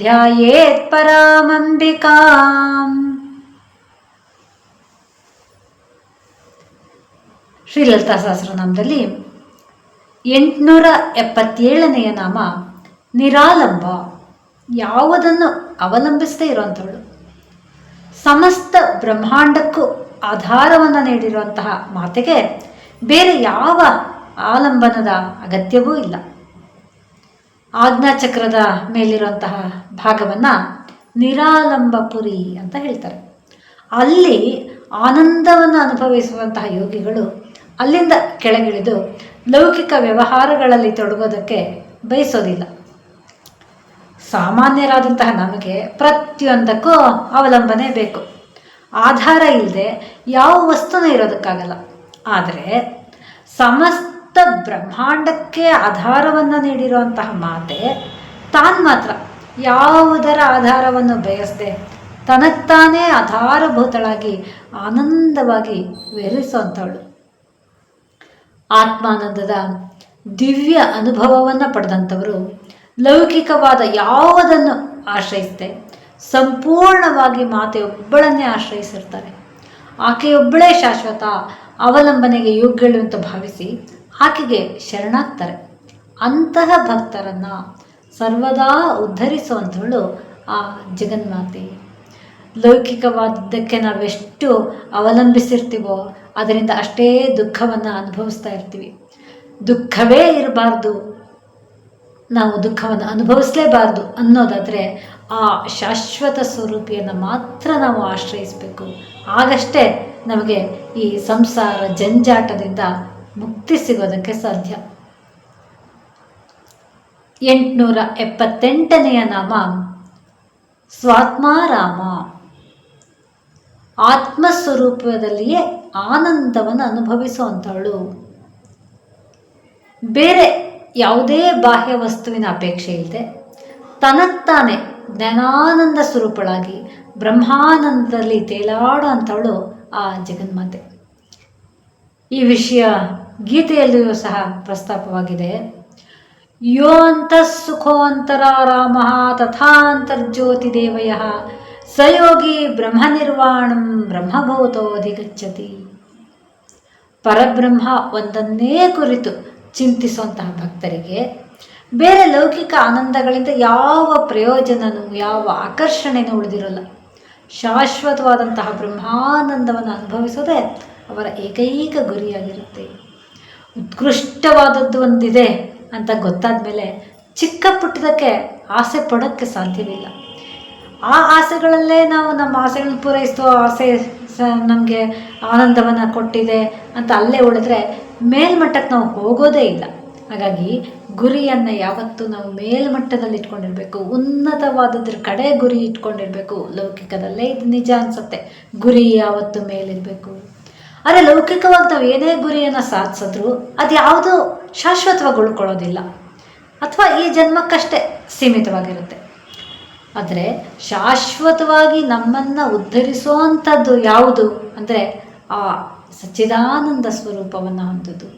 ಧ್ಯಾಯೇತ್ ಪರಾಮಂಬಿಕಾಂ ಶ್ರೀಲಲಿತಾ ಸಹಸ್ರನಾಮದಲ್ಲಿ ಎಂಟುನೂರ ಎಪ್ಪತ್ತೇಳನೆಯ ನಾಮ ನಿರಾಲಂಬ. ಯಾವುದನ್ನು ಅವಲಂಬಿಸದೇ ಇರುವಂಥವಳು ಸಮಸ್ತ ಬ್ರಹ್ಮಾಂಡಕ್ಕೂ ಆಧಾರವನ್ನು ನೀಡಿರುವಂತಹ ಮಾತೆಗೆ ಬೇರೆ ಯಾವ ಆಲಂಬನದ ಅಗತ್ಯವೂ ಇಲ್ಲ. ಆಜ್ಞಾಚಕ್ರದ ಮೇಲಿರುವಂತಹ ಭಾಗವನ್ನು ನಿರಾಲಂಬಪುರಿ ಅಂತ ಹೇಳ್ತಾರೆ. ಅಲ್ಲಿ ಆನಂದವನ್ನು ಅನುಭವಿಸುವಂತಹ ಯೋಗಿಗಳು ಅಲ್ಲಿಂದ ಕೆಳಗಿಳಿದು ಲೌಕಿಕ ವ್ಯವಹಾರಗಳಲ್ಲಿ ತೊಡಗೋದಕ್ಕೆ ಬಯಸೋದಿಲ್ಲ. ಸಾಮಾನ್ಯರಾದಂತಹ ನಮಗೆ ಪ್ರತಿಯೊಂದಕ್ಕೂ ಅವಲಂಬನೆ ಬೇಕು. ಆಧಾರ ಇಲ್ಲದೆ ಯಾವ ವಸ್ತುನೂ ಇರೋದಕ್ಕಾಗಲ್ಲ. ಆದರೆ ಸಮಸ್ತ ಬ್ರಹ್ಮಾಂಡಕ್ಕೆ ಆಧಾರವನ್ನು ನೀಡಿರುವಂತಹ ಮಾತೆ, ತಾನ್ ಮಾತ್ರ ಯಾವುದರ ಆಧಾರವನ್ನು ಬಯಸದೆ, ತನಗ್ತಾನೇ ಆಧಾರಭೂತಳಾಗಿ ಆನಂದವಾಗಿ ವಿಹರಿಸುವಂಥವಳು ಆತ್ಮಾನಂದದ ದಿವ್ಯ ಅನುಭವವನ್ನು ಪಡೆದಂಥವರು ಲೌಕಿಕವಾದ ಯಾವುದನ್ನು ಆಶ್ರಯಿಸದೆ, ಸಂಪೂರ್ಣವಾಗಿ ಮಾತೆಯೊಬ್ಬಳನ್ನೇ ಆಶ್ರಯಿಸಿರ್ತಾರೆ. ಆಕೆಯೊಬ್ಬಳೇ ಶಾಶ್ವತ ಅವಲಂಬನೆಗೆ ಯೋಗ್ಯಳು ಅಂತ ಭಾವಿಸಿ ಆಕೆಗೆ ಶರಣಾಗ್ತಾರೆ. ಅಂತಹ ಭಕ್ತರನ್ನು ಸರ್ವದಾ ಉದ್ಧರಿಸುವಂಥವಳು ಆ ಜಗನ್ಮಾತೆ. ಲೌಕಿಕವಾದದ್ದಕ್ಕೆ ನಾವೆಷ್ಟು ಅವಲಂಬಿಸಿರ್ತೀವೋ ಅದರಿಂದ ಅಷ್ಟೇ ದುಃಖವನ್ನು ಅನುಭವಿಸ್ತಾ ಇರ್ತೀವಿ. ದುಃಖವೇ ಇರಬಾರ್ದು. ನಾವು ದುಃಖವನ್ನು ಅನುಭವಿಸ್ಲೇಬಾರ್ದು ಅನ್ನೋದಾದರೆ ಆ ಶಾಶ್ವತ ಸ್ವರೂಪಿಯನ್ನು ಮಾತ್ರ ನಾವು ಆಶ್ರಯಿಸಬೇಕು. ಆಗಷ್ಟೇ ನಮಗೆ ಈ ಸಂಸಾರ ಜಂಜಾಟದಿಂದ ಮುಕ್ತಿ ಸಿಗೋದಕ್ಕೆ ಸಾಧ್ಯ. ಎಂಟುನೂರ ಎಪ್ಪತ್ತೆಂಟನೆಯ ನಾಮ ಸ್ವಾತ್ಮಾರಾಮ. ಆತ್ಮಸ್ವರೂಪದಲ್ಲಿಯೇ ಆನಂದವನ್ನು ಅನುಭವಿಸುವಂಥವಳು. ಬೇರೆ ಯಾವುದೇ ಬಾಹ್ಯ ವಸ್ತುವಿನ ಅಪೇಕ್ಷೆ ಇಲ್ಲದೆ ತನ್ನತ್ತಾನೆ ಜ್ಞಾನಾನಂದ ಸ್ವರೂಪಳಾಗಿ ಬ್ರಹ್ಮಾನಂದದಲ್ಲಿ ತೇಲಾಡೋ ಅಂಥವಳು ಆ ಜಗನ್ಮಾತೆ. ಈ ವಿಷಯ ಗೀತೆಯಲ್ಲಿಯೂ ಸಹ ಪ್ರಸ್ತಾಪವಾಗಿದೆ. ಯೋಂತ ಸುಖೋಂತರಾರಾಮ ತಥಾಂತರ್ಜ್ಯೋತಿ ದೇವಯ ಸಯೋಗಿ ಬ್ರಹ್ಮನಿರ್ವಾಣಂ ಬ್ರಹ್ಮಭೂತೋಧಿಗಚ್ಚತಿ ಪರಬ್ರಹ್ಮ ಒಂದನ್ನೇ ಕುರಿತು ಚಿಂತಿಸುವಂತಹ ಭಕ್ತರಿಗೆ ಬೇರೆ ಲೌಕಿಕ ಆನಂದಗಳಿಂದ ಯಾವ ಪ್ರಯೋಜನನೂ, ಯಾವ ಆಕರ್ಷಣೆಯೂ ಉಳಿದಿರಲ್ಲ. ಶಾಶ್ವತವಾದಂತಹ ಬ್ರಹ್ಮಾನಂದವನ್ನು ಅನುಭವಿಸೋದೇ ಅವರ ಏಕೈಕ ಗುರಿಯಾಗಿರುತ್ತೆ. ಉತ್ಕೃಷ್ಟವಾದದ್ದು ಒಂದಿದೆ ಅಂತ ಗೊತ್ತಾದ ಮೇಲೆ ಚಿಕ್ಕ ಪುಟ್ಟದಕ್ಕೆ ಆಸೆ ಪಡೋಕ್ಕೆ ಸಾಧ್ಯವಿಲ್ಲ. ಆ ಆಸೆಗಳಲ್ಲೇ ನಾವು ನಮ್ಮ ಆಸೆಗಳನ್ನ ಪೂರೈಸುವ ಆಸೆ ಸ ನಮಗೆ ಆನಂದವನ್ನು ಕೊಟ್ಟಿದೆ ಅಂತ ಅಲ್ಲೇ ಉಳಿದ್ರೆ ಮೇಲ್ಮಟ್ಟಕ್ಕೆ ನಾವು ಹೋಗೋದೇ ಇಲ್ಲ. ಹಾಗಾಗಿ ಗುರಿಯನ್ನು ಯಾವತ್ತೂ ನಾವು ಮೇಲ್ಮಟ್ಟದಲ್ಲಿ ಇಟ್ಕೊಂಡಿರಬೇಕು. ಉನ್ನತವಾದದ್ರ ಕಡೆ ಗುರಿ ಇಟ್ಕೊಂಡಿರಬೇಕು. ಲೌಕಿಕದಲ್ಲೇ ಇದು ನಿಜ ಅನಿಸುತ್ತೆ. ಗುರಿ ಯಾವತ್ತು ಮೇಲಿರಬೇಕು. ಆದರೆ ಲೌಕಿಕವಾಗಿ ನಾವು ಏನೇ ಗುರಿಯನ್ನು ಸಾಧಿಸಿದ್ರು ಅದು ಯಾವುದೂ ಶಾಶ್ವತವಾಗಿ ಉಳ್ಕೊಳ್ಳೋದಿಲ್ಲ ಅಥವಾ ಈ ಜನ್ಮಕ್ಕಷ್ಟೇ ಸೀಮಿತವಾಗಿರುತ್ತೆ. ಆದರೆ ಶಾಶ್ವತವಾಗಿ ನಮ್ಮನ್ನು ಉದ್ಧರಿಸುವಂಥದ್ದು ಯಾವುದು? ಅಂದರೆ ಆ ಸಚ್ಚಿದಾನಂದ ಸ್ವರೂಪವನ್ನು ಹೊಂದದ್ದು.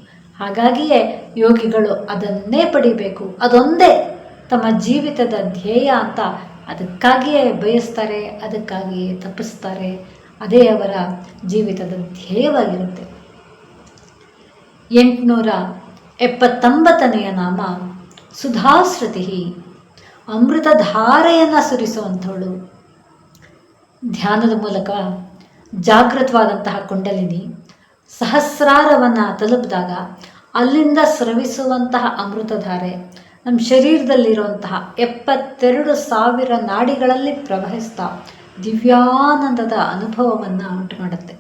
ಹಾಗಾಗಿಯೇ ಯೋಗಿಗಳು ಅದನ್ನೇ ಪಡಿಬೇಕು. ಅದೊಂದೇ ತಮ್ಮ ಜೀವಿತದ ಧ್ಯೇಯ ಅಂತ ಅದಕ್ಕಾಗಿಯೇ ಬಯಸ್ತಾರೆ, ಅದಕ್ಕಾಗಿಯೇ ತಪ್ಪಿಸ್ತಾರೆ. ಅದೇ ಅವರ ಜೀವಿತದ ಧ್ಯೇಯವಾಗಿರುತ್ತೆ ಎಂಟುನೂರ ಎಪ್ಪತ್ತೊಂಬತ್ತನೆಯ ನಾಮ ಸುಧಾಶ್ರುತಿ ಅಮೃತಧಾರೆಯನ್ನು ಸುರಿಸುವಂಥವಳು. ಧ್ಯಾನದ ಮೂಲಕ ಜಾಗೃತವಾದಂತಹ ಕುಂಡಲಿನಿ ಸಹಸ್ರಾರವನ್ನು ತಲುಪಿದಾಗ ಅಲ್ಲಿಂದ ಸ್ರವಿಸುವಂತಹ ಅಮೃತಧಾರೆ ನಮ್ಮ ಶರೀರದಲ್ಲಿರುವಂತಹ ಎಪ್ಪತ್ತೆರಡು ಸಾವಿರ ನಾಡಿಗಳಲ್ಲಿ ಪ್ರವಹಿಸ್ತಾ ದಿವ್ಯಾನಂದದ ಅನುಭವವನ್ನು ಉಂಟು ಮಾಡುತ್ತೆ.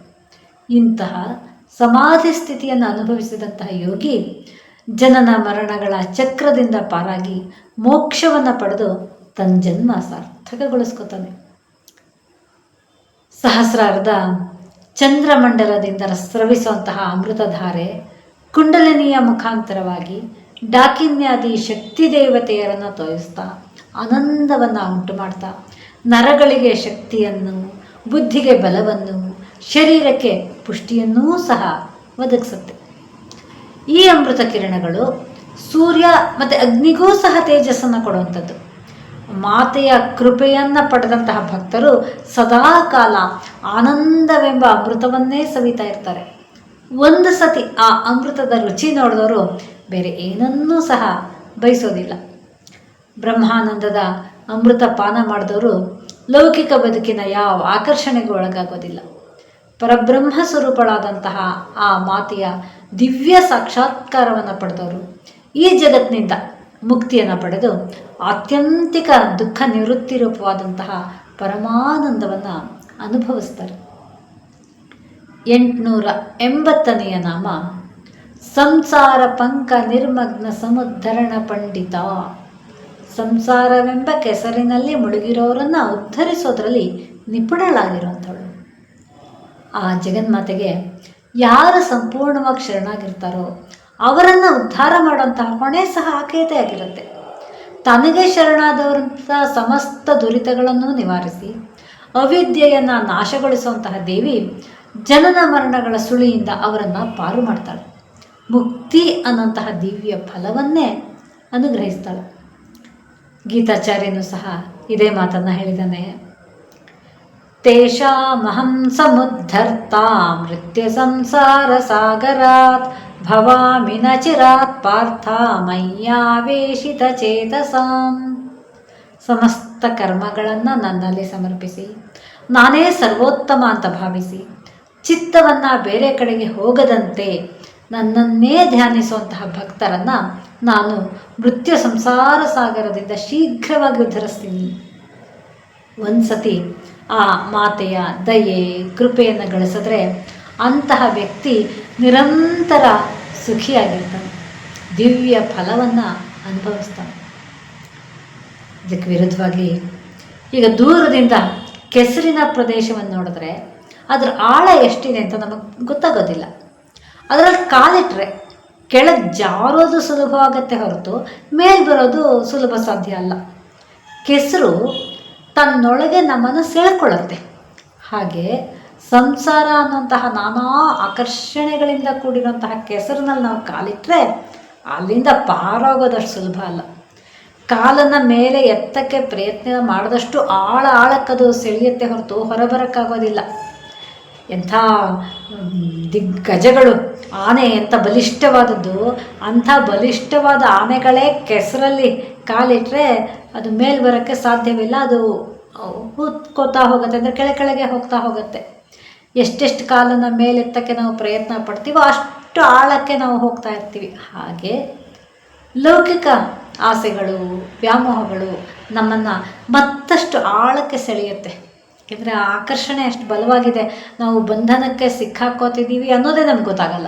ಇಂತಹ ಸಮಾಧಿ ಸ್ಥಿತಿಯನ್ನು ಅನುಭವಿಸಿದಂತಹ ಯೋಗಿ ಜನನ ಮರಣಗಳ ಚಕ್ರದಿಂದ ಪಾರಾಗಿ ಮೋಕ್ಷವನ್ನು ಪಡೆದು ತನ್ನ ಜನ್ಮ ಸಾರ್ಥಕಗೊಳಿಸ್ಕೊತಾನೆ. ಸಹಸ್ರಾರ್ಧ ಚಂದ್ರಮಂಡಲದಿಂದ ಸ್ರವಿಸುವಂತಹ ಅಮೃತಧಾರೆ ಕುಂಡಲಿನಿಯ ಮುಖಾಂತರವಾಗಿ ಡಾಕಿನ್ಯಾದಿ ಶಕ್ತಿ ದೇವತೆಯರನ್ನು ತೋರಿಸ್ತಾ ಆನಂದವನ್ನು ಉಂಟು ಮಾಡ್ತಾ ನರಗಳಿಗೆ ಶಕ್ತಿಯನ್ನು, ಬುದ್ಧಿಗೆ ಬಲವನ್ನು, ಶರೀರಕ್ಕೆ ಪುಷ್ಟಿಯನ್ನೂ ಸಹ ಒದಗಿಸುತ್ತೆ. ಈ ಅಮೃತ ಕಿರಣಗಳು ಸೂರ್ಯ ಮತ್ತು ಅಗ್ನಿಗೂ ಸಹ ತೇಜಸ್ಸನ್ನು ಕೊಡುವಂಥದ್ದು. ಮಾತೆಯ ಕೃಪೆಯನ್ನು ಪಡೆದಂತಹ ಭಕ್ತರು ಸದಾ ಕಾಲ ಆನಂದವೆಂಬ ಅಮೃತವನ್ನೇ ಸವಿತಾ ಇರ್ತಾರೆ. ಒಂದು ಸತಿ ಆ ಅಮೃತದ ರುಚಿ ನೋಡಿದವರು ಬೇರೆ ಏನನ್ನೂ ಸಹ ಬಯಸೋದಿಲ್ಲ. ಬ್ರಹ್ಮಾನಂದದ ಅಮೃತ ಪಾನ ಮಾಡಿದವರು ಲೌಕಿಕ ಬದುಕಿನ ಯಾವ ಆಕರ್ಷಣೆಗೂ ಒಳಗಾಗೋದಿಲ್ಲ. ಪರಬ್ರಹ್ಮ ಸ್ವರೂಪಳಾದಂತಹ ಆ ಮಾತೆಯ ದಿವ್ಯ ಸಾಕ್ಷಾತ್ಕಾರವನ್ನು ಪಡೆದವರು ಈ ಜಗತ್ತಿನಿಂದ ಮುಕ್ತಿಯನ್ನು ಪಡೆದು ಆತ್ಯಂತಿಕ ದುಃಖ ನಿವೃತ್ತಿ ರೂಪವಾದಂತಹ ಪರಮಾನಂದವನ್ನು ಅನುಭವಿಸ್ತಾರೆ. ಎಂಟುನೂರ ಎಂಬತ್ತನೆಯ ನಾಮ, ಸಂಸಾರ ಪಂಕ ನಿರ್ಮಗ್ನ ಸಮುದ್ಧರಣ ಪಂಡಿತ. ಸಂಸಾರವೆಂಬ ಕೆಸರಿನಲ್ಲಿ ಮುಳುಗಿರೋರನ್ನು ಉದ್ಧರಿಸೋದ್ರಲ್ಲಿ ನಿಪುಣಳಾಗಿರುವಂಥವಳು. ಆ ಜಗನ್ಮಾತೆಗೆ ಯಾರು ಸಂಪೂರ್ಣವಾಗಿ ಶರಣಾಗಿರ್ತಾರೋ ಅವರನ್ನು ಉದ್ಧಾರ ಮಾಡುವಂತಹ ಹೊಣೆ ಸಹ ಆಕೆಯದೇ ಆಗಿರುತ್ತೆ ತನಗೆ ಶರಣಾದವರಂಥ ಸಮಸ್ತ ದುರಿತಗಳನ್ನು ನಿವಾರಿಸಿ, ಅವಿದ್ಯೆಯನ್ನು ನಾಶಗೊಳಿಸುವಂತಹ ದೇವಿ ಜನನ ಮರಣಗಳ ಸುಳಿಯಿಂದ ಅವರನ್ನು ಪಾರು ಮಾಡ್ತಾಳೆ. ಮುಕ್ತಿ ಅನ್ನೋಂತಹ ದಿವ್ಯ ಫಲವನ್ನೇ ಅನುಗ್ರಹಿಸ್ತಾಳೆ. ಗೀತಾಚಾರ್ಯನು ಸಹ ಇದೇ ಮಾತನ್ನು ಹೇಳಿದ್ದಾನೆ. ತೇಷಾಮಹಂ ಸಮುದ್ಧರ್ತಾ ಮೃತ್ಯ ಸಂಸಾರ ಸಾಗರಾತ್ ಭವಾಮಿ ನ ಚಿರಾತ್ ಪಾರ್ಥ ಮಯ್ಯಾವೇಶಿತ ಚೇತಸಾಂ. ಸಮಸ್ತ ಕರ್ಮಗಳನ್ನು ನನ್ನಲ್ಲಿ ಸಮರ್ಪಿಸಿ, ನಾನೇ ಸರ್ವೋತ್ತಮ ಅಂತ ಭಾವಿಸಿ, ಚಿತ್ತವನ್ನು ಬೇರೆ ಕಡೆಗೆ ಹೋಗದಂತೆ ನನ್ನನ್ನೇ ಧ್ಯಾನಿಸುವಂತಹ ಭಕ್ತರನ್ನು ನಾನು ಮೃತ್ಯು ಸಂಸಾರ ಸಾಗರದಿಂದ ಶೀಘ್ರವಾಗಿ ಉದ್ಧರಿಸ್ತೀನಿ. ಒಂದು ಸತಿ ಆ ಮಾತೆಯ ದಯೆ, ಕೃಪೆಯನ್ನು ಗಳಿಸಿದ್ರೆ ಅಂತಹ ವ್ಯಕ್ತಿ ನಿರಂತರ ಸುಖಿಯಾಗಿರ್ತಾನೆ. ದಿವ್ಯ ಫಲವನ್ನು ಅನುಭವಿಸ್ತಾನೆ. ಇದಕ್ಕೆ ವಿರುದ್ಧವಾಗಿ ಈಗ ದೂರದಿಂದ ಕೆಸರಿನ ಪ್ರದೇಶವನ್ನು ನೋಡಿದ್ರೆ ಅದರ ಆಳ ಎಷ್ಟಿದೆ ಅಂತ ನಮಗೆ ಗೊತ್ತಾಗೋದಿಲ್ಲ. ಅದರಲ್ಲಿ ಕಾಲಿಟ್ರೆ ಕೆಳಗೆ ಜಾರೋದು ಸುಲಭವಾಗತ್ತೆ ಹೊರತು ಮೇಲ್ ಬರೋದು ಸುಲಭ ಸಾಧ್ಯ ಅಲ್ಲ. ಕೆಸರು ತನ್ನೊಳಗೆ ನಮ್ಮನ್ನು ಸೆಳ್ಕೊಳ್ಳುತ್ತೆ ಹಾಗೆ ಸಂಸಾರ ಅನ್ನುವಂತಹ ನಾನಾ ಆಕರ್ಷಣೆಗಳಿಂದ ಕೂಡಿರುವಂತಹ ಕೆಸರಿನಲ್ಲಿ ನಾವು ಕಾಲಿಟ್ಟರೆ ಅಲ್ಲಿಂದ ಪಾರಾಗೋದಷ್ಟು ಸುಲಭ ಅಲ್ಲ. ಕಾಲನ್ನು ಮೇಲೆ ಎತ್ತಕ್ಕೆ ಪ್ರಯತ್ನ ಮಾಡಿದಷ್ಟು ಆಳ ಆಳಕ್ಕದು ಸೆಳೆಯುತ್ತೆ ಹೊರತು ಹೊರಬರೋಕ್ಕಾಗೋದಿಲ್ಲ. ಎಂಥ ದಿಗ್ಗಜಗಳು. ಆನೆ ಎಂಥ ಬಲಿಷ್ಠವಾದದ್ದು. ಅಂಥ ಬಲಿಷ್ಠವಾದ ಆನೆಗಳೇ ಕೆಸರಲ್ಲಿ ಕಾಲಿಟ್ಟರೆ ಅದು ಮೇಲ್ ಬರೋಕ್ಕೆ ಸಾಧ್ಯವಿಲ್ಲ. ಅದು ಕೂತ್ಕೋತಾ ಹೋಗುತ್ತೆ ಅಂದರೆ ಕೆಳ ಕೆಳಗೆ ಹೋಗ್ತಾ ಹೋಗುತ್ತೆ. ಎಷ್ಟೆಷ್ಟು ಕಾಲನ್ನು ಮೇಲೆತ್ತಕ್ಕೆ ನಾವು ಪ್ರಯತ್ನ ಪಡ್ತೀವೋ ಅಷ್ಟು ಆಳಕ್ಕೆ ನಾವು ಹೋಗ್ತಾ ಇರ್ತೀವಿ. ಹಾಗೆ ಲೌಕಿಕ ಆಸೆಗಳು, ವ್ಯಾಮೋಹಗಳು ನಮ್ಮನ್ನು ಮತ್ತಷ್ಟು ಆಳಕ್ಕೆ ಸೆಳೆಯುತ್ತೆ. ಯಾಕೆಂದರೆ ಆಕರ್ಷಣೆ ಅಷ್ಟು ಬಲವಾಗಿದೆ. ನಾವು ಬಂಧನಕ್ಕೆ ಸಿಕ್ಕಾಕೋತಿದ್ದೀವಿ ಅನ್ನೋದೇ ನಮ್ಗೆ ಗೊತ್ತಾಗಲ್ಲ.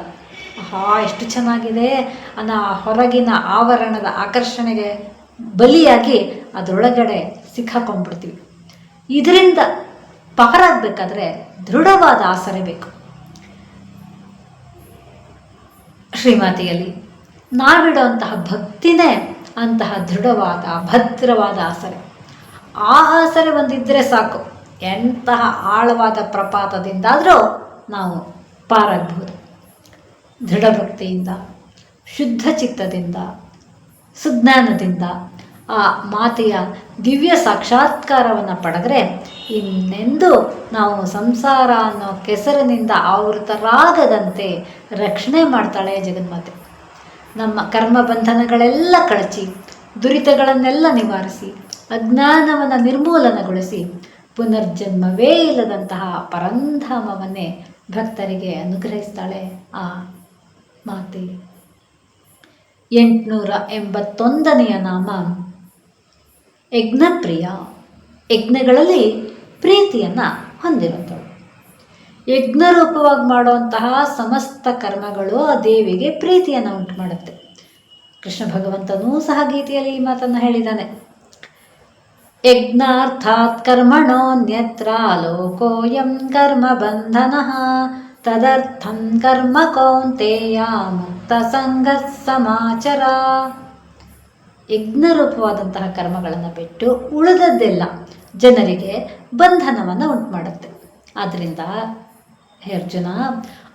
ಆಹಾ, ಎಷ್ಟು ಚೆನ್ನಾಗಿದೆ. ಅನ್ನೋ ಹೊರಗಿನ ಆವರಣದ ಆಕರ್ಷಣೆಗೆ ಬಲಿಯಾಗಿ ಅದರೊಳಗಡೆ ಸಿಕ್ಕಾಕೊಂಡ್ಬಿಡ್ತೀವಿ. ಇದರಿಂದ ಪಾರಾಗಬೇಕಾದ್ರೆ ದೃಢವಾದ ಆಸರೆ ಬೇಕು. ಶ್ರೀಮಾತೆಯಲ್ಲಿ ನಾವಿಡುವಂತಹ ಭಕ್ತಿನೇ ಅಂತಹ ದೃಢವಾದ ಭದ್ರವಾದ ಆಸರೆ. ಆ ಆಸರೆ ಒಂದಿದ್ದರೆ ಸಾಕು. ಎಂತಹ ಆಳವಾದ ಪ್ರಪಾತದಿಂದಾದರೂ ನಾವು ಪಾರಾಗಬಹುದು ದೃಢಭಕ್ತಿಯಿಂದ, ಶುದ್ಧ ಚಿತ್ತದಿಂದ, ಸುಜ್ಞಾನದಿಂದ ಆ ಮಾತೆಯ ದಿವ್ಯ ಸಾಕ್ಷಾತ್ಕಾರವನ್ನು ಪಡೆದ್ರೆ ಇನ್ನೆಂದು ನಾವು ಸಂಸಾರ ಅನ್ನೋ ಕೆಸರಿನಿಂದ ಆವೃತರಾಗದಂತೆ ರಕ್ಷಣೆ ಮಾಡ್ತಾಳೆ ಜಗನ್ಮಾತೆ. ನಮ್ಮ ಕರ್ಮ ಬಂಧನಗಳೆಲ್ಲ ಕಳಚಿ, ದುರಿತಗಳನ್ನೆಲ್ಲ ನಿವಾರಿಸಿ, ಅಜ್ಞಾನವನ್ನು ನಿರ್ಮೂಲನಗೊಳಿಸಿ ಪುನರ್ಜನ್ಮವೇ ಇಲ್ಲದಂತಹ ಪರಂಧಾಮವನ್ನೇ ಭಕ್ತರಿಗೆ ಅನುಗ್ರಹಿಸ್ತಾಳೆ ಆ ಮಾತೆ. ಎಂಟುನೂರ ಎಂಬತ್ತೊಂದನೆಯ ನಾಮ. ಯಜ್ಞಪ್ರಿಯ. ಯಜ್ಞಗಳಲ್ಲಿ ಪ್ರೀತಿಯನ್ನು ಯಜ್ಞ ಯಜ್ಞರೂಪವಾಗಿ ಮಾಡುವಂತಹ ಸಮಸ್ತ ಕರ್ಮಗಳು ಆ ದೇವಿಗೆ ಪ್ರೀತಿಯನ್ನು ಉಂಟು ಮಾಡುತ್ತೆ ಕೃಷ್ಣ ಭಗವಂತನೂ ಸಹ ಗೀತೆಯಲ್ಲಿ ಈ ಮಾತನ್ನು ಹೇಳಿದ್ದಾನೆ. ಯಜ್ಞಾರ್ಥಾತ್ ಕರ್ಮಣೋನ್ಯತ್ರ ಲೋಕೋಯಂ ಕರ್ಮ ಬಂಧನ ತದರ್ಥಂ ಕರ್ಮ ಕೌಂತೆಯ ಮುಕ್ತ ಸಂಘ ಯಜ್ಞ ಯಜ್ಞರೂಪವಾದಂತಹ ಕರ್ಮಗಳನ್ನು ಬಿಟ್ಟು ಉಳಿದದ್ದೆಲ್ಲ ಜನರಿಗೆ ಬಂಧನವನ್ನು ಉಂಟು ಮಾಡುತ್ತೆ ಆದ್ದರಿಂದ ಅರ್ಜುನ,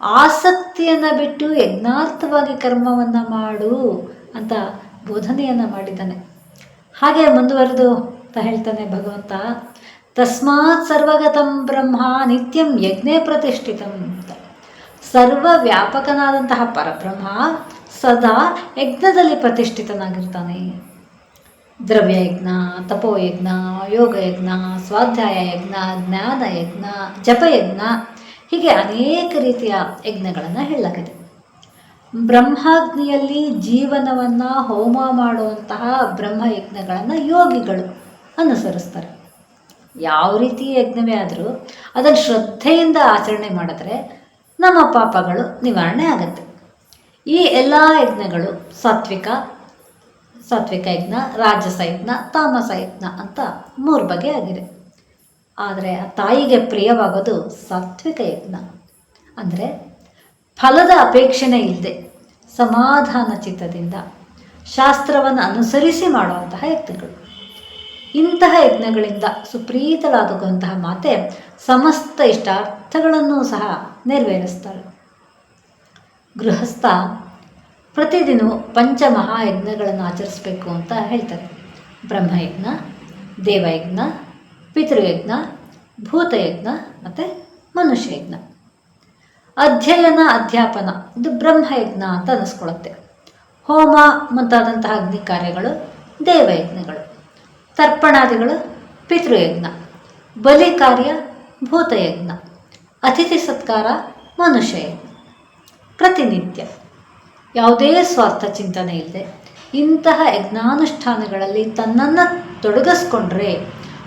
ಆಸಕ್ತಿಯನ್ನು ಬಿಟ್ಟು ಯಜ್ಞಾರ್ಥವಾಗಿ ಕರ್ಮವನ್ನು ಮಾಡು ಅಂತ ಬೋಧನೆಯನ್ನು ಮಾಡಿದ್ದಾನೆ. ಹಾಗೆ ಮುಂದುವರೆದು ಅಂತ ಹೇಳ್ತಾನೆ ಭಗವಂತ. ತಸ್ಮಾತ್ ಸರ್ವಗತಂ ಬ್ರಹ್ಮ ನಿತ್ಯಂ ಯಜ್ಞೆ ಪ್ರತಿಷ್ಠಿತಂ ಅಂತ. ಸರ್ವವ್ಯಾಪಕನಾದಂತಹ ಪರಬ್ರಹ್ಮ ಸದಾ ಯಜ್ಞದಲ್ಲಿ ಪ್ರತಿಷ್ಠಿತನಾಗಿರ್ತಾನೆ. ದ್ರವ್ಯಯಜ್ಞ, ತಪೋಯಜ್ಞ, ಯೋಗಯಜ್ಞ ಸ್ವಾಧ್ಯಾಯ ಯಜ್ಞ ಜ್ಞಾನ ಯಜ್ಞ ಜಪಯಜ್ಞ ಹೀಗೆ ಅನೇಕ ರೀತಿಯ ಯಜ್ಞಗಳನ್ನು ಹೇಳಲಾಗಿದೆ. ಬ್ರಹ್ಮಾಗ್ನಿಯಲ್ಲಿ ಜೀವನವನ್ನು ಹೋಮ ಮಾಡುವಂತಹ ಬ್ರಹ್ಮಯಜ್ಞಗಳನ್ನು ಯೋಗಿಗಳು ಅನುಸರಿಸ್ತಾರೆ. ಯಾವ ರೀತಿ ಯಜ್ಞವೇ ಆದರೂ ಅದನ್ನು ಶ್ರದ್ಧೆಯಿಂದ ಆಚರಣೆ ಮಾಡಿದ್ರೆ ನಮ್ಮ ಪಾಪಗಳು ನಿವಾರಣೆ ಆಗುತ್ತೆ. ಈ ಎಲ್ಲ ಯಜ್ಞಗಳು ಸಾತ್ವಿಕ ಸಾತ್ವಿಕ ಯಜ್ಞ, ರಾಜಸ ಯಜ್ಞ, ತಾಮಸ ಯಜ್ಞ ಅಂತ ಮೂರು ಬಗೆ ಆಗಿದೆ. ಆದರೆ ಆ ತಾಯಿಗೆ ಪ್ರಿಯವಾಗೋದು ಸಾತ್ವಿಕ ಯಜ್ಞ. ಅಂದರೆ ಫಲದ ಅಪೇಕ್ಷೆನೇ ಇಲ್ಲದೆ ಸಮಾಧಾನ ಚಿತ್ತದಿಂದ ಶಾಸ್ತ್ರವನ್ನು ಅನುಸರಿಸಿ ಮಾಡುವಂತಹ ಯಜ್ಞಗಳು. ಇಂತಹ ಯಜ್ಞಗಳಿಂದ ಸುಪ್ರೀತಳಾದಕ್ಕಂತಹ ಮಾತೆ ಸಮಸ್ತ ಇಷ್ಟಾರ್ಥಗಳನ್ನು ಸಹ ನೆರವೇರಿಸ್ತಾಳೆ. ಗೃಹಸ್ಥ ಪ್ರತಿದಿನ ಪಂಚಮಹಾಯಜ್ಞಗಳನ್ನು ಆಚರಿಸಬೇಕು ಅಂತ ಹೇಳ್ತಾರೆ. ಬ್ರಹ್ಮಯಜ್ಞ, ದೇವಯಜ್ಞ, ಪಿತೃಯಜ್ಞ, ಭೂತಯಜ್ಞ ಮತ್ತು ಮನುಷ್ಯಯಜ್ಞ. ಅಧ್ಯಯನ, ಅಧ್ಯಾಪನ ಇದು ಬ್ರಹ್ಮಯಜ್ಞ ಅಂತ ಅನ್ನಿಸ್ಕೊಳ್ಳುತ್ತೆ ಹೋಮ ಮುಂತಾದಂತಹ ಅಗ್ನಿ ಕಾರ್ಯಗಳು ದೇವಯಜ್ಞಗಳು. ತರ್ಪಣಾದಿಗಳು ಪಿತೃಯಜ್ಞ ಬಲಿ ಕಾರ್ಯ ಭೂತಯಜ್ಞ, ಅತಿಥಿ ಸತ್ಕಾರ ಮನುಷ್ಯಯಜ್ಞ. ಪ್ರತಿನಿತ್ಯ ಯಾವುದೇ ಸ್ವಾರ್ಥ ಚಿಂತನೆ ಇಲ್ಲದೆ ಇಂತಹ ಯಜ್ಞಾನುಷ್ಠಾನಗಳಲ್ಲಿ ತನ್ನನ್ನು ತೊಡಗಿಸ್ಕೊಂಡ್ರೆ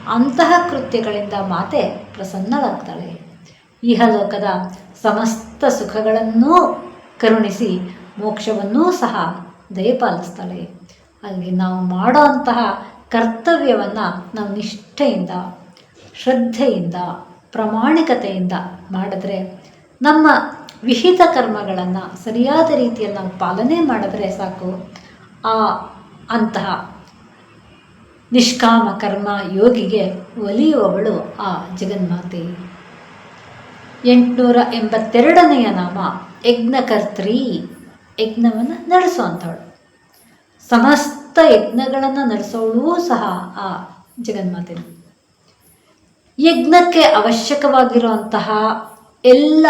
ಅಂತಹ ಕೃತ್ಯಗಳಿಂದ ಮಾತೆ ಪ್ರಸನ್ನವಾಗ್ತಾಳೆ ಇಹಲೋಕದ ಸಮಸ್ತ ಸುಖಗಳನ್ನೂ ಕರುಣಿಸಿ ಮೋಕ್ಷವನ್ನೂ ಸಹ ದಯಪಾಲಿಸ್ತಾಳೆ. ಅಲ್ಲಿ ನಾವು ಮಾಡೋ ಅಂತಹ ಕರ್ತವ್ಯವನ್ನು ನಾವು ನಿಷ್ಠೆಯಿಂದ, ಶ್ರದ್ಧೆಯಿಂದ, ಪ್ರಾಮಾಣಿಕತೆಯಿಂದ ಮಾಡಿದ್ರೆ, ನಮ್ಮ ವಿಹಿತ ಕರ್ಮಗಳನ್ನು ಸರಿಯಾದ ರೀತಿಯಲ್ಲಿ ನಾವು ಪಾಲನೆ ಮಾಡಿದ್ರೆ ಸಾಕು. ಆ ಅಂತಹ ನಿಷ್ಕಾಮ ಕರ್ಮ ಯೋಗಿಗೆ ಒಲಿಯುವವಳು ಆ ಜಗನ್ಮಾತೆ. ಎಂಟುನೂರ ಎಂಬತ್ತೆರಡನೆಯ ನಾಮ ಯಜ್ಞಕರ್ತ್ರಿ ಯಜ್ಞವನ್ನು ನಡೆಸುವಂಥವಳು ಸಮಸ್ತ ಯಜ್ಞಗಳನ್ನು ನಡೆಸೋಳು ಸಹ ಆ ಜಗನ್ಮಾತೆ ಯಜ್ಞಕ್ಕೆ ಅವಶ್ಯಕವಾಗಿರುವಂತಹ ಎಲ್ಲ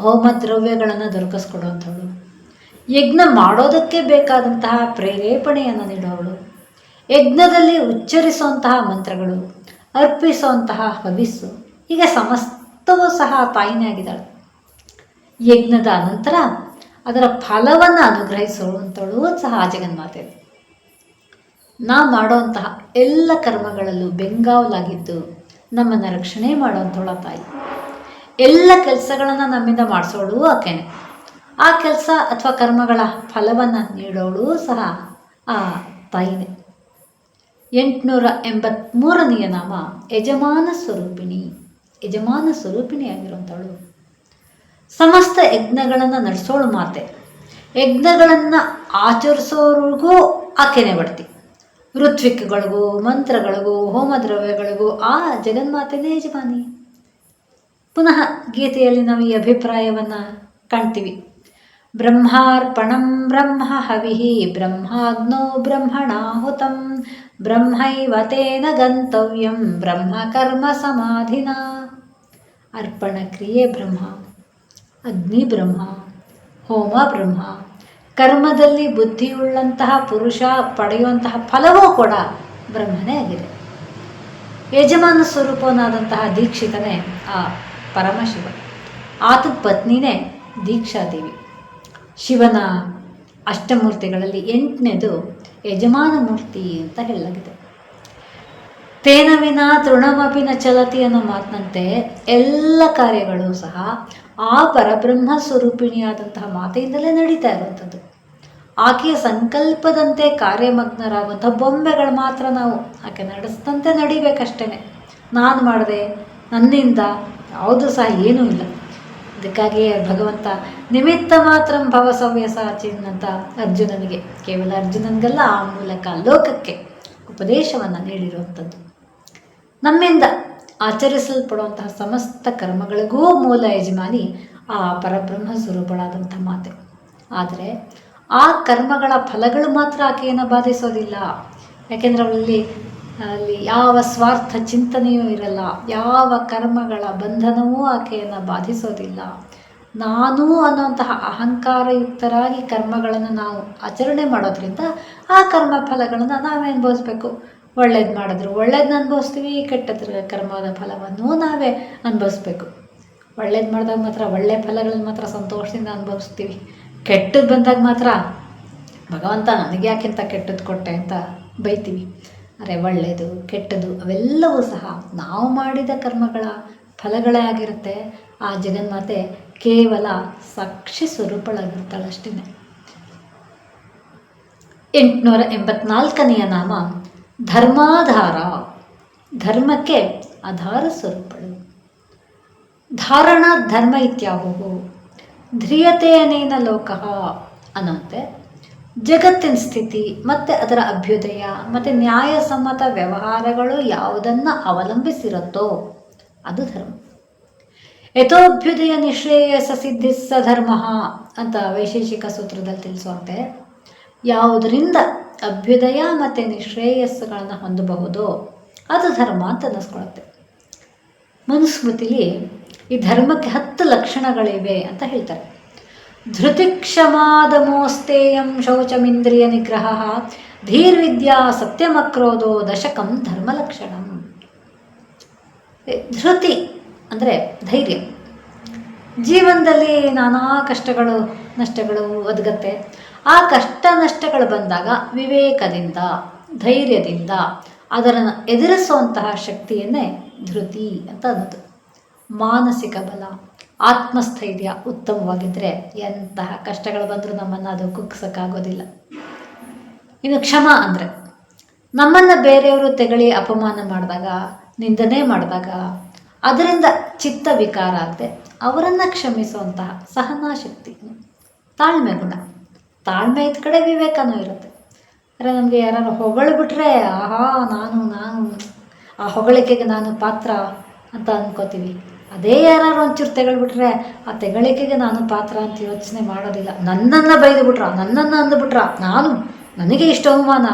ಹೋಮ ದ್ರವ್ಯಗಳನ್ನು ದೊರಕಿಸ್ಕೊಡುವಂಥವಳು. ಯಜ್ಞ ಮಾಡೋದಕ್ಕೆ ಬೇಕಾದಂತಹ ಪ್ರೇರೇಪಣೆಯನ್ನು ನೀಡೋವಳು. ಯಜ್ಞದಲ್ಲಿ ಉಚ್ಚರಿಸುವಂತಹ ಮಂತ್ರಗಳು, ಅರ್ಪಿಸುವಂತಹ ಹವಿಸ್ಸು ಈಗ ಸಮಸ್ತವೂ ಸಹ ತಾಯಿನೇ ಆಗಿದ್ದಾಳೆ. ಯಜ್ಞದ ಅನಂತರ ಅದರ ಫಲವನ್ನು ಅನುಗ್ರಹಿಸುವಂಥವಳು ಸಹ ಜಗನ್ಮಾತೆ ನಾ ಮಾಡುವಂತಹ ಎಲ್ಲ ಕರ್ಮಗಳಲ್ಲೂ ಬೆಂಗಾವಲಾಗಿದ್ದು ನಮ್ಮನ್ನು ರಕ್ಷಣೆ ಮಾಡುವಂಥವಳ ತಾಯಿ. ಎಲ್ಲ ಕೆಲಸಗಳನ್ನು ನಮ್ಮಿಂದ ಮಾಡಿಸೋಳು ಆಕೆನೆ. ಆ ಕೆಲಸ ಅಥವಾ ಕರ್ಮಗಳ ಫಲವನ್ನು ನೀಡೋಳು ಸಹ ಆ ತಾಯಿನೇ. ಎಂಟುನೂರ ಎಂಬತ್ತ್ಮೂರನೆಯ ನಾಮ ಯಜಮಾನ ಸ್ವರೂಪಿಣಿ. ಯಜಮಾನ ಸ್ವರೂಪಿಣಿಯಾಗಿರುವಂಥವಳು ಸಮಸ್ತ ಯಜ್ಞಗಳನ್ನು ನಡೆಸೋಳು ಮಾತೆ. ಯಜ್ಞಗಳನ್ನು ಆಚರಿಸೋರಿಗೂ ಆಕೆನೆ ಬಡ್ತಿ ಋತ್ವಿಕ್ಗಳಿಗೂ, ಮಂತ್ರಗಳಿಗೂ, ಹೋಮದ್ರವ್ಯಗಳಿಗೂ, ಆ ಜಗನ್ಮಾತೆನೇ ಯಜಮಾನಿ. ಪುನಃ ಗೀತೆಯಲ್ಲಿ ನಾವು ಈ ಅಭಿಪ್ರಾಯವನ್ನು ಕಾಣ್ತೀವಿ. ಬ್ರಹ್ಮಾರ್ಪಣಂ ಬ್ರಹ್ಮ ಹವಿಹಿ ಬ್ರಹ್ಮಾಗ್ನೋ ಬ್ರಹ್ಮಣಾಹುತಂ ಬ್ರಹ್ಮೈವತೇನ ಗಂತವ್ಯಂ ಬ್ರಹ್ಮ ಕರ್ಮ ಸಮಾಧಿನ. ಅರ್ಪಣ ಕ್ರಿಯೆ ಬ್ರಹ್ಮ, ಅಗ್ನಿ ಬ್ರಹ್ಮ, ಹೋಮ ಬ್ರಹ್ಮ ಕರ್ಮದಲ್ಲಿ ಬುದ್ಧಿಯುಳ್ಳಂತಹ ಪುರುಷ ಪಡೆಯುವಂತಹ ಫಲವೂ ಕೂಡ ಬ್ರಹ್ಮನೇ ಆಗಿದೆ. ಯಜಮಾನ ಸ್ವರೂಪನಾದಂತಹ ದೀಕ್ಷಿತನೇ ಆ ಪರಮಶಿವ. ಆತ ಪತ್ನಿನೇ ದೀಕ್ಷಾದೇವಿ. ಶಿವನ ಅಷ್ಟಮೂರ್ತಿಗಳಲ್ಲಿ ಎಂಟನೇದು ಯಜಮಾನ ಮೂರ್ತಿ ಅಂತ ಹೇಳಲಾಗಿದೆ. ತೇನವಿನ ತೃಣಮಪಿನ ಚಲತಿ ಅನ್ನೋ ಮಾತಿನಂತೆ ಎಲ್ಲ ಕಾರ್ಯಗಳು ಸಹ ಆ ಪರಬ್ರಹ್ಮ ಸ್ವರೂಪಿಣಿಯಾದಂತಹ ಮಾತೆಯಿಂದಲೇ ನಡೀತಾ ಇರುವಂಥದ್ದು. ಆಕೆಯ ಸಂಕಲ್ಪದಂತೆ ಕಾರ್ಯಮಗ್ನರಾಗುವಂಥ ಬೊಂಬೆಗಳು ಮಾತ್ರ ನಾವು ಆಕೆ ನಡೆಸಿದಂತೆ ನಡಿಬೇಕಷ್ಟೇ ನಾನು ಮಾಡಿದೆ ನನ್ನಿಂದ ಯಾವುದೂ ಸಹ ಏನೂ ಇಲ್ಲ. ಅದಕ್ಕಾಗಿಯೇ ಭಗವಂತ ನಿಮಿತ್ತ ಮಾತ್ರ ಭವ ಅರ್ಜುನನಿಗೆ, ಕೇವಲ ಅರ್ಜುನನಿಗೆಲ್ಲ, ಆ ಮೂಲಕ ಲೋಕಕ್ಕೆ ಉಪದೇಶವನ್ನು ನೀಡಿರುವಂಥದ್ದು. ನಮ್ಮಿಂದ ಆಚರಿಸಲ್ಪಡುವಂತಹ ಸಮಸ್ತ ಕರ್ಮಗಳಿಗೂ ಮೂಲ ಯಜಮಾನಿ ಆ ಪರಬ್ರಹ್ಮ ಸ್ವರೂಪಳಾದಂಥ ಮಾತೆ. ಆದರೆ ಆ ಕರ್ಮಗಳ ಫಲಗಳು ಮಾತ್ರ ಆಕೆಯನ್ನು ಬಾಧಿಸೋದಿಲ್ಲ. ಯಾಕೆಂದರೆ ಅವಳಲ್ಲಿ, ಅಲ್ಲಿ ಯಾವ ಸ್ವಾರ್ಥ ಚಿಂತನೆಯೂ ಇರಲ್ಲ. ಯಾವ ಕರ್ಮಗಳ ಬಂಧನವೂ ಆಕೆಯನ್ನು ಬಾಧಿಸೋದಿಲ್ಲ. ನಾನು ಅನ್ನುವಂತಹ ಅಹಂಕಾರಯುಕ್ತರಾಗಿ ಕರ್ಮಗಳನ್ನು ನಾವು ಆಚರಣೆ ಮಾಡೋದ್ರಿಂದ ಆ ಕರ್ಮ ಫಲಗಳನ್ನು ನಾವೇ ಅನುಭವಿಸ್ಬೇಕು ಒಳ್ಳೇದು ಮಾಡಿದ್ರು. ಒಳ್ಳೇದನ್ನ ಅನುಭವಿಸ್ತೀವಿ, ಕೆಟ್ಟದ್ರ ಕರ್ಮದ ಫಲವನ್ನು ನಾವೇ ಅನುಭವಿಸ್ಬೇಕು. ಒಳ್ಳೇದು ಮಾಡಿದಾಗ ಮಾತ್ರ, ಒಳ್ಳೆ ಫಲಗಳನ್ನ ಮಾತ್ರ ಸಂತೋಷದಿಂದ ಅನುಭವಿಸ್ತೀವಿ. ಕೆಟ್ಟದ್ದು ಬಂದಾಗ ಮಾತ್ರ, ಭಗವಂತ ನನಗೆ ಯಾಕಿಂತ ಕೆಟ್ಟದ್ದು ಕೊಟ್ಟೆ ಅಂತ ಬೈತೀವಿ. ಅರೆ ಒಳ್ಳೆಯದು ಕೆಟ್ಟದ್ದು ಅವೆಲ್ಲವೂ ಸಹ ನಾವು ಮಾಡಿದ ಕರ್ಮಗಳ ಫಲಗಳೇ ಆಗಿರುತ್ತೆ. ಆ ಜಗನ್ಮಾತೆ ಕೇವಲ ಸಾಕ್ಷಿ ಸ್ವರೂಪಳಾಗಿರ್ತಾಳಷ್ಟೇ ಎಂಟುನೂರ ಎಂಬತ್ನಾಲ್ಕನೆಯ ನಾಮ. ಧರ್ಮಾಧಾರ. ಧರ್ಮಕ್ಕೆ ಆಧಾರ ಸ್ವರೂಪಗಳು ಧಾರಣ ಧರ್ಮ ಇತ್ಯಾಹುವು ಧ್ರಿಯತೆಯನೇನ ಲೋಕಃ ಅನ್ನಂತೆ ಜಗತ್ತಿನ ಸ್ಥಿತಿ, ಮತ್ತು ಅದರ ಅಭ್ಯುದಯ, ಮತ್ತು ನ್ಯಾಯಸಮ್ಮತ ವ್ಯವಹಾರಗಳು ಯಾವುದನ್ನು ಅವಲಂಬಿಸಿರುತ್ತೋ, ಅದು ಧರ್ಮ. ಯಥೋಭ್ಯುದಯ ನಿಶ್ರೇಯಸ ಸಿದ್ಧಿಸ ಧರ್ಮ ಅಂತ ವೈಶೇಷಿಕ ಸೂತ್ರದಲ್ಲಿ ತಿಳಿಸುವಂತೆ, ಯಾವುದರಿಂದ ಅಭ್ಯುದಯ ಮತ್ತು ನಿಶ್ರೇಯಸ್ಸುಗಳನ್ನು ಹೊಂದಬಹುದು. ಅದು ಧರ್ಮ ಅಂತ ಅನ್ನಿಸ್ಕೊಳುತ್ತೆ. ಮನುಸ್ಮೃತಿಲಿ ಈ ಧರ್ಮಕ್ಕೆ ಹತ್ತು ಲಕ್ಷಣಗಳಿವೆ ಅಂತ ಹೇಳ್ತಾರೆ. ಧೃತಿಕ್ಷಮಾದಮೋಸ್ತೇಯಂ ಶೌಚಮಿಂದ್ರಿಯ ನಿಗ್ರಹ, ಧೀರ್ವಿದ್ಯಾ ಸತ್ಯಮಕ್ರೋಧೋ ದಶಕಂ ಧರ್ಮಲಕ್ಷಣಂ ಧೃತಿ ಅಂದರೆ ಧೈರ್ಯ. ಜೀವನದಲ್ಲಿ ನಾನಾ ಕಷ್ಟಗಳು, ನಷ್ಟಗಳು ಒದಗತ್ತೆ. ಆ ಕಷ್ಟ ನಷ್ಟಗಳು ಬಂದಾಗ ವಿವೇಕದಿಂದ, ಧೈರ್ಯದಿಂದ ಅದರ ಎದುರಿಸುವಂತಹ ಶಕ್ತಿಯನ್ನೇ ಧೃತಿ ಅಂತ ಅನ್ನೋದು. ಮಾನಸಿಕ ಬಲ, ಆತ್ಮಸ್ಥೈರ್ಯ ಉತ್ತಮವಾಗಿದ್ದರೆ ಎಂತಹ ಕಷ್ಟಗಳು ಬಂದರೂ ನಮ್ಮನ್ನು ಅದು ಕುಗ್ಸೋಕ್ಕಾಗೋದಿಲ್ಲ. ಇನ್ನು ಕ್ಷಮ ಅಂದರೆ, ನಮ್ಮನ್ನು ಬೇರೆಯವರು ತೆಗಳಿ ಅಪಮಾನ ಮಾಡಿದಾಗ, ನಿಂದನೆ ಮಾಡಿದಾಗ, ಅದರಿಂದ ಚಿತ್ತ ವಿಕಾರ ಆಗದೆ ಅವರನ್ನು ಕ್ಷಮಿಸುವಂತಹ ಸಹನಾ ಶಕ್ತಿ, ತಾಳ್ಮೆ ಗುಣ. ತಾಳ್ಮೆ ಇದ್ದ ಕಡೆ ವಿವೇಕನೂ ಇರುತ್ತೆ. ಅಂದರೆ ನಮಗೆ ಯಾರು ಹೊಗಳಿಬಿಟ್ರೆ ಆಹಾ, ನಾನು ನಾನು, ಆ ಹೊಗಳಿಕೆಗೆ ನಾನು ಪಾತ್ರ ಅಂತ ಅಂದ್ಕೋತೀವಿ ಅದೇ ಯಾರು ಒಂಚೂರು ತೆಗಳ್ಬಿಟ್ರೆ ಆ ತೆಗಳಿಕೆಗೆ ನಾನು ಪಾತ್ರ ಅಂತ ಯೋಚನೆ ಮಾಡೋದಿಲ್ಲ. ನನ್ನನ್ನು ಬೈದು ಬಿಟ್ರ, ನನ್ನನ್ನು ಅಂದುಬಿಟ್ರ ನಾನು, ನನಗೆ ಇಷ್ಟು ಅವಮಾನ.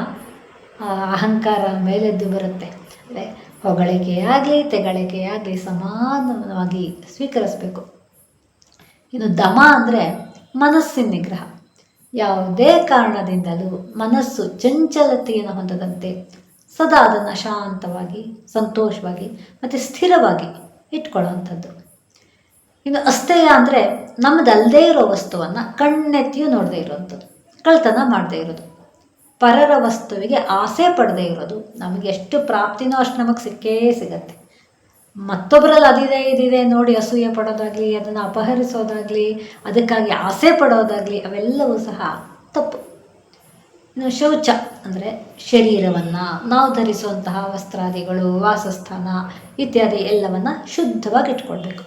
ಅಹಂಕಾರ ಮೇಲೆದ್ದು ಬರುತ್ತೆ. ಅಂದರೆ ಹೊಗಳಿಕೆಯಾಗಲಿ ತೆಗಳಿಕೆಯಾಗಲಿ ಸಮಾನವಾಗಿ ಸ್ವೀಕರಿಸಬೇಕು. ಇನ್ನು ದಮ ಅಂದರೆ ಮನಸ್ಸಿನ ನಿಗ್ರಹ. ಯಾವುದೇ ಕಾರಣದಿಂದಲೂ ಮನಸ್ಸು ಚಂಚಲತೆಯನ್ನು ಹೊಂದದಂತೆ ಸದಾ ಅದನ್ನು ಶಾಂತವಾಗಿ, ಸಂತೋಷವಾಗಿ ಮತ್ತು ಸ್ಥಿರವಾಗಿ ಇಟ್ಕೊಳ್ಳೋವಂಥದ್ದು. ಇನ್ನು ಅಸ್ಥೇಯ ಅಂದರೆ ನಮ್ಮದಲ್ಲದೇ ಇರೋ ವಸ್ತುವನ್ನು ಕಣ್ಣೆತ್ತಿಯೂ ನೋಡದೇ ಇರೋವಂಥದ್ದು ಕಳ್ತನ ಮಾಡದೇ ಇರೋದು. ಪರರ ವಸ್ತುವಿಗೆ ಆಸೆ ಪಡದೇ ಇರೋದು ನಮಗೆ ಎಷ್ಟು ಪ್ರಾಪ್ತಿನೋ ಅಷ್ಟು ನಮಗೆ ಸಿಕ್ಕೇ ಸಿಗತ್ತೆ. ಮತ್ತೊಬ್ಬರಲ್ಲಿ ಅದಿದೆ ಇದಿದೆ ನೋಡಿ, ಅಸೂಯೆ ಪಡೋದಾಗಲಿ, ಅದನ್ನು ಅಪಹರಿಸೋದಾಗಲಿ, ಅದಕ್ಕಾಗಿ ಆಸೆ ಪಡೋದಾಗಲಿ, ಅವೆಲ್ಲವೂ ಸಹ ತಪ್ಪು. ಇನ್ನು ಶೌಚ ಅಂದರೆ ಶರೀರವನ್ನು ನಾವು ಧರಿಸುವಂತಹ ವಸ್ತ್ರಾದಿಗಳು, ವಾಸಸ್ಥಾನ ಇತ್ಯಾದಿ ಎಲ್ಲವನ್ನು ಶುದ್ಧವಾಗಿ ಇಟ್ಕೊಳ್ಬೇಕು.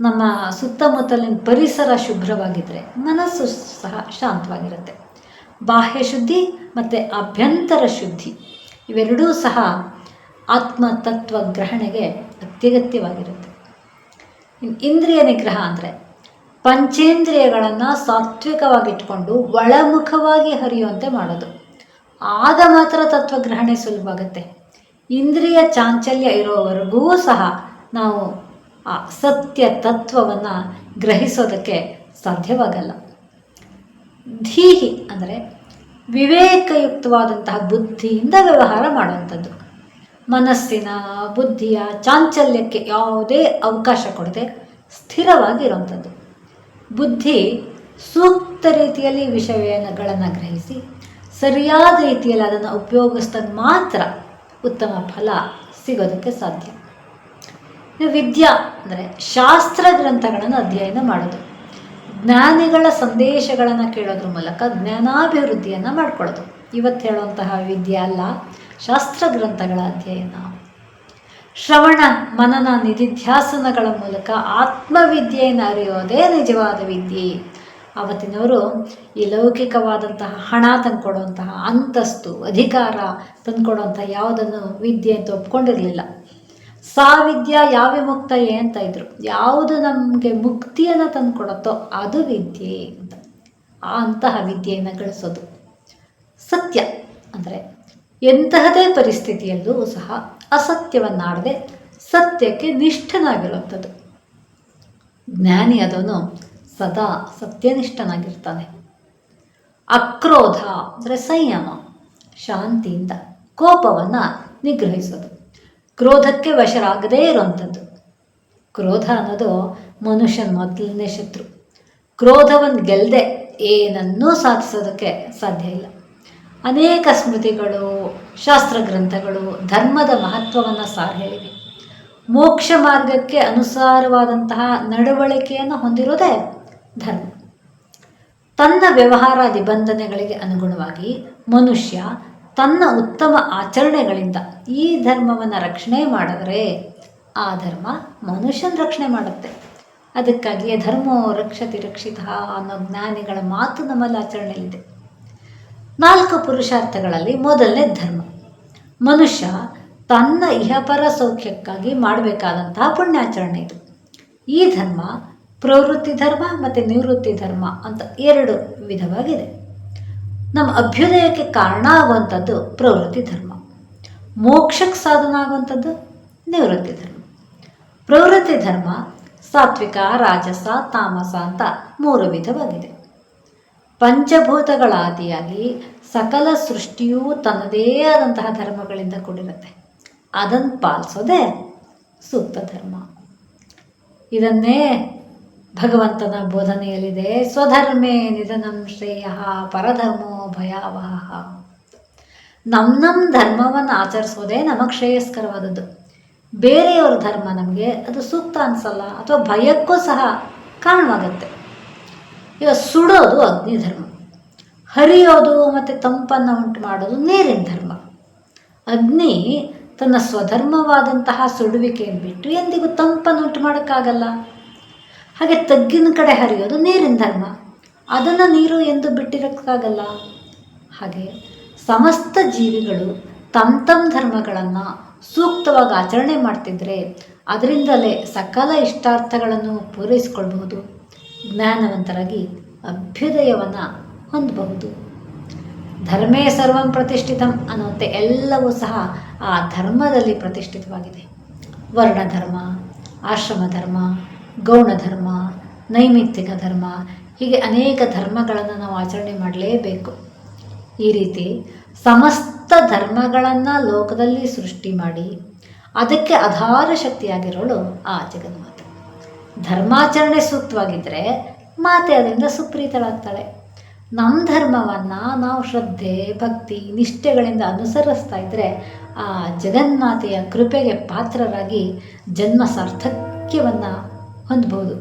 ನಮ್ಮ ಸುತ್ತಮುತ್ತಲಿನ ಪರಿಸರ ಶುಭ್ರವಾಗಿದ್ದರೆ ಮನಸ್ಸು ಸಹ ಶಾಂತವಾಗಿರುತ್ತೆ. ಬಾಹ್ಯ ಶುದ್ಧಿ ಮತ್ತು ಅಭ್ಯಂತರ ಶುದ್ಧಿ ಇವೆರಡೂ ಸಹ ಆತ್ಮತತ್ವ ಗ್ರಹಣೆಗೆ ಅತ್ಯಗತ್ಯವಾಗಿರುತ್ತೆ ಇಂದ್ರಿಯ ನಿಗ್ರಹ ಅಂದರೆ ಪಂಚೇಂದ್ರಿಯಗಳನ್ನು ಸಾತ್ವಿಕವಾಗಿಟ್ಕೊಂಡು ಒಳಮುಖವಾಗಿ ಹರಿಯುವಂತೆ ಮಾಡೋದು. ಆಗ ಮಾತ್ರ ತತ್ವಗ್ರಹಣೆ ಸುಲಭವಾಗುತ್ತೆ ಇಂದ್ರಿಯ ಚಾಂಚಲ್ಯ ಇರೋವರೆಗೂ ಸಹ ನಾವು ಆ ಸತ್ಯ ತತ್ವವನ್ನು ಗ್ರಹಿಸೋದಕ್ಕೆ ಸಾಧ್ಯವಾಗಲ್ಲ. ಧೀಹಿ ಅಂದರೆ ವಿವೇಕಯುಕ್ತವಾದಂತಹ ಬುದ್ಧಿಯಿಂದ ವ್ಯವಹಾರ ಮಾಡುವಂಥದ್ದು. ಮನಸ್ಸಿನ ಬುದ್ಧಿಯ ಚಾಂಚಲ್ಯಕ್ಕೆ ಯಾವುದೇ ಅವಕಾಶ ಕೊಡದೆ ಸ್ಥಿರವಾಗಿರುವಂಥದ್ದು ಬುದ್ಧಿ ಸೂಕ್ತ ರೀತಿಯಲ್ಲಿ ವಿಷಯಗಳನ್ನು ಗ್ರಹಿಸಿ, ಸರಿಯಾದ ರೀತಿಯಲ್ಲಿ ಅದನ್ನು ಉಪಯೋಗಿಸಿದಾಗ ಮಾತ್ರ ಉತ್ತಮ ಫಲ ಸಿಗೋದಕ್ಕೆ ಸಾಧ್ಯ. ವಿದ್ಯಾ ಅಂದರೆ ಶಾಸ್ತ್ರ ಗ್ರಂಥಗಳನ್ನು ಅಧ್ಯಯನ ಮಾಡೋದು. ಜ್ಞಾನಿಗಳ ಸಂದೇಶಗಳನ್ನು ಕೇಳೋದ್ರ ಮೂಲಕ ಜ್ಞಾನಾಭಿವೃದ್ಧಿಯನ್ನು ಮಾಡ್ಕೊಳ್ಳೋದು. ಇವತ್ತು ಹೇಳುವಂತಹ ವಿದ್ಯೆ ಅಲ್ಲ ಶಾಸ್ತ್ರ ಗ್ರಂಥಗಳ ಅಧ್ಯಯನ. ಶ್ರವಣ, ಮನನ ನಿಧಿಧ್ಯಾಸನಗಳ ಮೂಲಕ ಆತ್ಮವಿದ್ಯೆಯನ್ನು ಅರಿಯೋದೇ ನಿಜವಾದ ವಿದ್ಯೆ. ಅವತ್ತಿನವರು ಈ ಲೌಕಿಕವಾದಂತಹ ಹಣ ತಂದುಕೊಡುವಂತಹ ಅಂತಸ್ತು, ಅಧಿಕಾರ ತಂದುಕೊಡುವಂತಹ ಯಾವುದನ್ನು ವಿದ್ಯೆ ಅಂತ ಒಪ್ಕೊಂಡಿರಲಿಲ್ಲ. ಸಾವಿದ್ಯ ಯಾವ ಮುಕ್ತಯೇ ಅಂತ ಇದ್ರು. ಯಾವುದು ನಮಗೆ ಮುಕ್ತಿಯನ್ನು ತಂದುಕೊಡುತ್ತೋ ಅದು ವಿದ್ಯೆ ಅಂತ. ಅಂತಹ ವಿದ್ಯೆಯನ್ನು ಗಳಿಸೋದು ಸತ್ಯ ಅಂದರೆ ಎಂತಹದೇ ಪರಿಸ್ಥಿತಿಯಲ್ಲೂ ಸಹ ಅಸತ್ಯವನ್ನಾಡದೆ ಸತ್ಯಕ್ಕೆ ನಿಷ್ಠನಾಗಿರುವಂಥದ್ದು. ಜ್ಞಾನಿ ಅದನ್ನು ಸದಾ ಸತ್ಯನಿಷ್ಠನಾಗಿರ್ತಾನೆ. ಅಕ್ರೋಧ ಅಂದರೆ ಸಂಯಮ, ಶಾಂತಿಯಿಂದ ಕೋಪವನ್ನು ನಿಗ್ರಹಿಸೋದು. ಕ್ರೋಧಕ್ಕೆ ವಶರಾಗದೇ ಇರುವಂಥದ್ದು. ಕ್ರೋಧ ಅನ್ನೋದು ಮನುಷ್ಯನ ಮೊದಲನೇ ಶತ್ರು. ಕ್ರೋಧವನ್ನು ಗೆಲ್ಲದೆ ಏನನ್ನೂ ಸಾಧಿಸೋದಕ್ಕೆ ಸಾಧ್ಯ ಇಲ್ಲ. ಅನೇಕ ಸ್ಮೃತಿಗಳು ಶಾಸ್ತ್ರ ಗ್ರಂಥಗಳು ಧರ್ಮದ ಮಹತ್ವವನ್ನು ಸಾರ್ ಹೇಳಿವೆ ಮೋಕ್ಷ ಮಾರ್ಗಕ್ಕೆ ಅನುಸಾರವಾದಂತಹ ನಡವಳಿಕೆಯನ್ನು ಹೊಂದಿರುವುದೇ ಧರ್ಮ. ತನ್ನ ವ್ಯವಹಾರ ನಿಬಂಧನೆಗಳಿಗೆ ಅನುಗುಣವಾಗಿ ಮನುಷ್ಯ ತನ್ನ ಉತ್ತಮ ಆಚರಣೆಗಳಿಂದ ಈ ಧರ್ಮವನ್ನು ರಕ್ಷಣೆ ಮಾಡಿದರೆ ಆ ಧರ್ಮ ಮನುಷ್ಯನ ರಕ್ಷಣೆ ಮಾಡುತ್ತೆ. ಅದಕ್ಕಾಗಿಯೇ ಧರ್ಮೋ ರಕ್ಷತಿ ರಕ್ಷಿತ ಅನ್ನೋ ಜ್ಞಾನಿಗಳ ಮಾತು ನಮ್ಮಲ್ಲಿ ಆಚರಣೆಯಲ್ಲಿದೆ. ನಾಲ್ಕು ಪುರುಷಾರ್ಥಗಳಲ್ಲಿ ಮೊದಲನೇ ಧರ್ಮ. ಮನುಷ್ಯ ತನ್ನ ಇಹಪರ ಸೌಖ್ಯಕ್ಕಾಗಿ ಮಾಡಬೇಕಾದಂತಹ ಪುಣ್ಯಾಚರಣೆ ಇದು. ಈ ಧರ್ಮ ಪ್ರವೃತ್ತಿ ಧರ್ಮ ಮತ್ತು ನಿವೃತ್ತಿ ಧರ್ಮ ಅಂತ ಎರಡು ವಿಧವಾಗಿದೆ. ನಮ್ಮ ಅಭ್ಯುದಯಕ್ಕೆ ಕಾರಣ ಆಗುವಂಥದ್ದು ಪ್ರವೃತ್ತಿ ಧರ್ಮ. ಮೋಕ್ಷಕ್ಕೆ ಸಾಧನ ಆಗುವಂಥದ್ದು ನಿವೃತ್ತಿ ಧರ್ಮ. ಪ್ರವೃತ್ತಿ ಧರ್ಮ ಸಾತ್ವಿಕ, ರಾಜಸ, ತಾಮಸ ಅಂತ ಮೂರು ವಿಧವಾಗಿದೆ. ಪಂಚಭೂತಗಳಾದಿಯಾಗಿ ಸಕಲ ಸೃಷ್ಟಿಯೂ ತನ್ನದೇ ಆದಂತಹ ಧರ್ಮಗಳಿಂದ ಕೂಡಿರುತ್ತೆ. ಅದನ್ನು ಪಾಲಿಸೋದೇ ಸೂಕ್ತ ಧರ್ಮ. ಇದನ್ನೇ ಭಗವಂತನ ಬೋಧನೆಯಲ್ಲಿದೆ. ಸ್ವಧರ್ಮೇ ನಿಧನಂ ಶ್ರೇಯ ಪರಧರ್ಮೋ ಭಯಾವಹ. ನಮ್ಮ ನಮ್ಮ ಧರ್ಮವನ್ನು ಆಚರಿಸೋದೇ ನಮಗೆ ಶ್ರೇಯಸ್ಕರವಾದದ್ದು. ಬೇರೆಯವರ ಧರ್ಮ ನಮಗೆ ಅದು ಸೂಕ್ತ ಅನಿಸಲ್ಲ ಅಥವಾ ಭಯಕ್ಕೂ ಸಹ ಕಾರಣವಾಗುತ್ತೆ. ಈಗ ಸುಡೋದು ಅಗ್ನಿ ಧರ್ಮ. ಹರಿಯೋದು ಮತ್ತು ತಂಪನ್ನು ಉಂಟು ಮಾಡೋದು ನೀರಿನ ಧರ್ಮ. ಅಗ್ನಿ ತನ್ನ ಸ್ವಧರ್ಮವಾದಂತಹ ಸುಡುವಿಕೆಯನ್ನು ಬಿಟ್ಟು ಎಂದಿಗೂ ತಂಪನ್ನು ಉಂಟು ಮಾಡೋಕ್ಕಾಗಲ್ಲ. ಹಾಗೆ ತಗ್ಗಿನ ಕಡೆ ಹರಿಯೋದು ನೀರಿನ ಧರ್ಮ. ಅದನ್ನು ನೀರು ಎಂದು ಬಿಟ್ಟಿರೋಕ್ಕಾಗಲ್ಲ. ಹಾಗೆ ಸಮಸ್ತ ಜೀವಿಗಳು ತಮ್ಮ ತಮ್ಮ ಧರ್ಮಗಳನ್ನು ಸೂಕ್ತವಾಗಿ ಆಚರಣೆ ಮಾಡ್ತಿದ್ರೆ ಅದರಿಂದಲೇ ಸಕಲ ಇಷ್ಟಾರ್ಥಗಳನ್ನು ಪೂರೈಸಿಕೊಳ್ಬಹುದು. ಜ್ಞಾನವಂತರಾಗಿ ಅಭ್ಯುದಯವನ್ನು ಹೊಂದಬಹುದು. ಧರ್ಮೇ ಸರ್ವಂ ಪ್ರತಿಷ್ಠಿತಂ ಅನ್ನುವಂತೆ ಎಲ್ಲವೂ ಸಹ ಆ ಧರ್ಮದಲ್ಲಿ ಪ್ರತಿಷ್ಠಿತವಾಗಿದೆ. ವರ್ಣಧರ್ಮ ಆಶ್ರಮ ಧರ್ಮ ಗೌಣ ಧರ್ಮ ನೈಮಿತ್ತಿಕ ಧರ್ಮ, ಹೀಗೆ ಅನೇಕ ಧರ್ಮಗಳನ್ನು ನಾವು ಆಚರಣೆ ಮಾಡಲೇಬೇಕು. ಈ ರೀತಿ ಸಮಸ್ತ ಧರ್ಮಗಳನ್ನು ಲೋಕದಲ್ಲಿ ಸೃಷ್ಟಿ ಮಾಡಿ, ಅದಕ್ಕೆ ಆಧಾರ ಶಕ್ತಿಯಾಗಿರೋಳು ಆ ಜಗನ್ಮಾತೆ. ಧರ್ಮಾಚರಣೆ ಸೂಕ್ತವಾಗಿದ್ದರೆ ಮಾತೆ ಅದರಿಂದ ಸುಪ್ರೀತಳಾಗ್ತಾಳೆ. ನಮ್ಮ ಧರ್ಮವನ್ನು ನಾವು ಶ್ರದ್ಧೆ, ಭಕ್ತಿ, ನಿಷ್ಠೆಗಳಿಂದ ಅನುಸರಿಸ್ತಾ ಇದ್ದರೆ ಆ ಜಗನ್ಮಾತೆಯ ಕೃಪೆಗೆ ಪಾತ್ರರಾಗಿ ಜನ್ಮ ಸಾರ್ಥಕ್ಯವನ್ನು ಹೊಂದ್ಬೋದು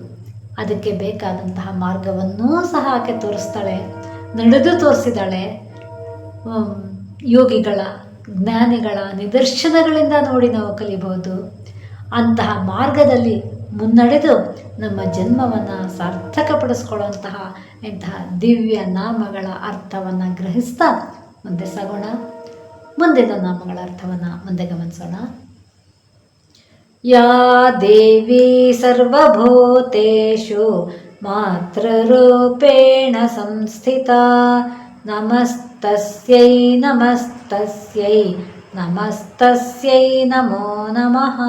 ಅದಕ್ಕೆ ಬೇಕಾದಂತಹ ಮಾರ್ಗವನ್ನೂ ಸಹ ಆಕೆ ತೋರಿಸ್ತಾಳೆ, ನಡೆದು ತೋರಿಸಿದಾಳೆ. ಯೋಗಿಗಳ ಜ್ಞಾನಿಗಳ ನಿದರ್ಶನಗಳಿಂದ ನೋಡಿ ನಾವು ಕಲಿಬಹುದು. ಅಂತಹ ಮಾರ್ಗದಲ್ಲಿ ಮುನ್ನಡೆದು ನಮ್ಮ ಜನ್ಮವನ್ನು ಸಾರ್ಥಕಪಡಿಸ್ಕೊಳ್ಳುವಂತಹ ಇಂತಹ ದಿವ್ಯ ನಾಮಗಳ ಅರ್ಥವನ್ನು ಗ್ರಹಿಸ್ತಾ ಮುಂದೆ ಸಾಗೋಣ. ಮುಂದಿನ ನಾಮಗಳ ಅರ್ಥವನ್ನು ಮುಂದೆ ಗಮನಿಸೋಣ. ಯಾ ದೇವಿ ಸರ್ವಭೂತೇಷು ಮಾತೃರೂಪೇಣ ಸಂಸ್ಥಿತಾ, ನಮಸ್ತಸ್ಯೈ ನಮಸ್ತಸ್ಯೈ ನಮಸ್ತಸ್ಯೈ ನಮೋ ನಮಃ.